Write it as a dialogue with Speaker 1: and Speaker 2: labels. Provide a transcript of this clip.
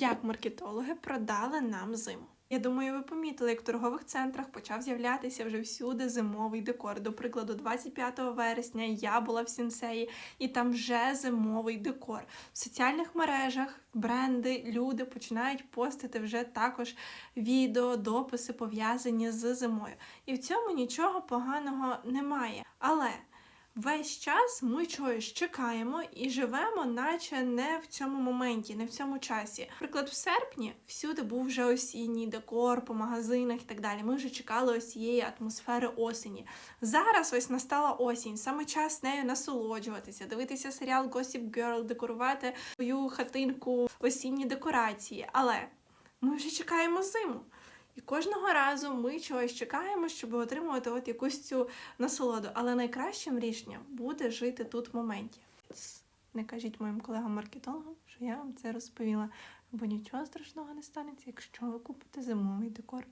Speaker 1: Як маркетологи продали нам зиму? Я думаю, ви помітили, як в торгових центрах почав з'являтися вже всюди зимовий декор. До прикладу, 25 вересня я була в сінсеї, і там вже зимовий декор. В соціальних мережах бренди, люди починають постити вже також відео, дописи пов'язані з зимою. І в цьому нічого поганого немає. Але Весь час ми чогось чекаємо і живемо, наче не в цьому моменті, не в цьому часі. Наприклад, в серпні всюди був вже осінній декор по магазинах і так далі. Ми вже чекали ось цієї атмосфери осені. Зараз ось настала осінь, саме час нею насолоджуватися, дивитися серіал Gossip Girl, декорувати свою хатинку, осінні декорації. Але ми вже чекаємо зиму. І кожного разу ми чогось чекаємо, щоб отримувати от якусь цю насолоду. Але найкращим рішенням буде жити тут в моменті. Не кажіть моїм колегам-маркетологам, що я вам це розповіла, бо нічого страшного не станеться, якщо ви купите зимовий декор.